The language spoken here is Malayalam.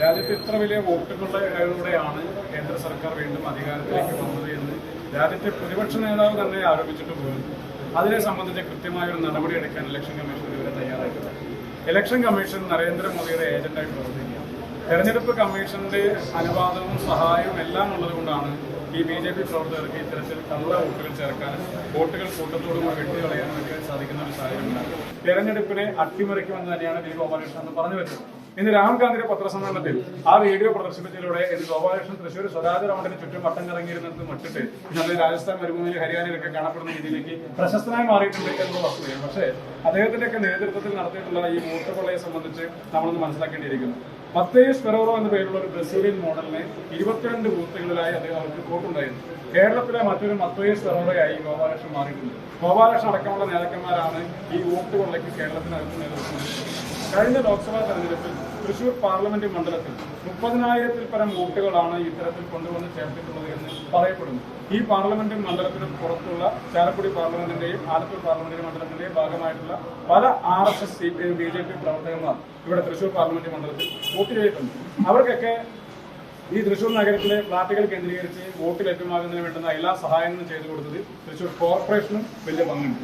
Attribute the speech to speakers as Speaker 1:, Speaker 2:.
Speaker 1: രാജ്യത്ത് ഇത്ര വലിയ വോട്ടുകളിലൂടെയാണ് കേന്ദ്ര സർക്കാർ വീണ്ടും അധികാരത്തിലേക്ക് വന്നത് എന്ന് രാജ്യത്തെ പ്രതിപക്ഷ നേതാവ് തന്നെ ആരോപിച്ചിട്ട് പോലും അതിനെ സംബന്ധിച്ച് കൃത്യമായ ഒരു നടപടി എടുക്കാൻ ഇലക്ഷൻ കമ്മീഷൻ ഇവരെ തയ്യാറായിട്ടില്ല. ഇലക്ഷൻ കമ്മീഷൻ നരേന്ദ്രമോദിയുടെ ഏജന്റായി പ്രവർത്തിക്കുക. തെരഞ്ഞെടുപ്പ് കമ്മീഷന്റെ അനുവാദവും സഹായവും എല്ലാം ഉള്ളതുകൊണ്ടാണ് ഈ ബി ജെ പി പ്രവർത്തകർക്ക് ഇത്തരത്തിൽ കള്ള വോട്ടുകൾ ചേർക്കാനും വോട്ടുകൾ കൂട്ടത്തോടും വെട്ടിക്കളയാനും ഒക്കെ സാധിക്കുന്ന ഒരു സാഹചര്യം ഉണ്ടാകും തെരഞ്ഞെടുപ്പിനെ അട്ടിമറിക്കുമെന്ന് തന്നെയാണ് ബി ഗോപാലകൃഷ്ണൻ പറഞ്ഞു വരുന്നത് ഇന്ന് രാഹുൽ ഗാന്ധിയുടെ പത്രസമ്മേളനത്തിൽ ആ വീഡിയോ പ്രദർശിപ്പിച്ചതിലൂടെ ഇന്ന് ഗോപാലകൃഷ്ണൻ തൃശ്ശൂർ സ്വരാജ് റൗണ്ടിന് ചുറ്റും വട്ടം കറങ്ങിയിരുന്നത് മട്ടിട്ട് ഇന്നലെ രാജസ്ഥാൻ മരുഭൂമിയിൽ ഹരിയാനയിലൊക്കെ കാണപ്പെടുന്ന രീതിയിലേക്ക് പ്രശസ്തനായി മാറിയിട്ടുണ്ട് എന്നുള്ള വസ്തുതയാണ്. പക്ഷേ അദ്ദേഹത്തിന്റെയൊക്കെ നേതൃത്വത്തിൽ നടത്തിയിട്ടുള്ള ഈ മൂട്ടുകൊള്ളയെ സംബന്ധിച്ച് നമ്മളൊന്ന് മനസ്സിലാക്കേണ്ടിയിരിക്കുന്നു. മത്തേസ് ഫെറോറോ എന്ന പേരുള്ള ഒരു ബ്രസീലിയൻ മോഡലിനെ ഇരുപത്തിരണ്ട് ബൂത്തുകളിലായി അദ്ദേഹം അവർക്ക് കോട്ടുണ്ടായിരുന്നു കേരളത്തിലെ മറ്റൊരു മത്തേസ് ഫെറോറയായി ഗോപാലകൃഷ്ണൻ മാറിയിട്ടുണ്ട്. ഗോപാലകൃഷ്ണൻ അടക്കമുള്ള നേതാക്കന്മാരാണ് ഈ വോട്ട് കൊള്ളയ്ക്ക് കേരളത്തിനകത്ത് നേതൃത്വം കഴിഞ്ഞ ലോക്സഭാ തെരഞ്ഞെടുപ്പിൽ തൃശൂർ പാർലമെന്റ് മണ്ഡലത്തിൽ മുപ്പതിനായിരത്തിൽ പരം വോട്ടുകളാണ് ഇത്തരത്തിൽ കൊണ്ടുവന്ന് ചേർത്തിട്ടുള്ളത് എന്ന് പറയപ്പെടുന്നു. ഈ പാർലമെന്റ് മണ്ഡലത്തിനും പുറത്തുള്ള ചാലക്കുടി പാർലമെന്റിന്റെയും ആലപ്പുഴ പാർലമെന്റ് മണ്ഡലത്തിന്റെയും ഭാഗമായിട്ടുള്ള പല R S S C P B J P പ്രവർത്തകന്മാർ ഇവിടെ തൃശൂർ പാർലമെന്റ് മണ്ഡലത്തിൽ വോട്ട് ചെയ്തിട്ടുണ്ട്. അവർക്കൊക്കെ ഈ തൃശൂർ നഗരത്തിലെ ഫ്ളാറ്റുകൾ കേന്ദ്രീകരിച്ച് വോട്ട് ലഭ്യമാകുന്നതിന് വേണ്ടുന്ന എല്ലാ സഹായങ്ങളും ചെയ്തു കൊടുത്തത് തൃശൂർ കോർപ്പറേഷനും വലിയ പങ്കുണ്ട്.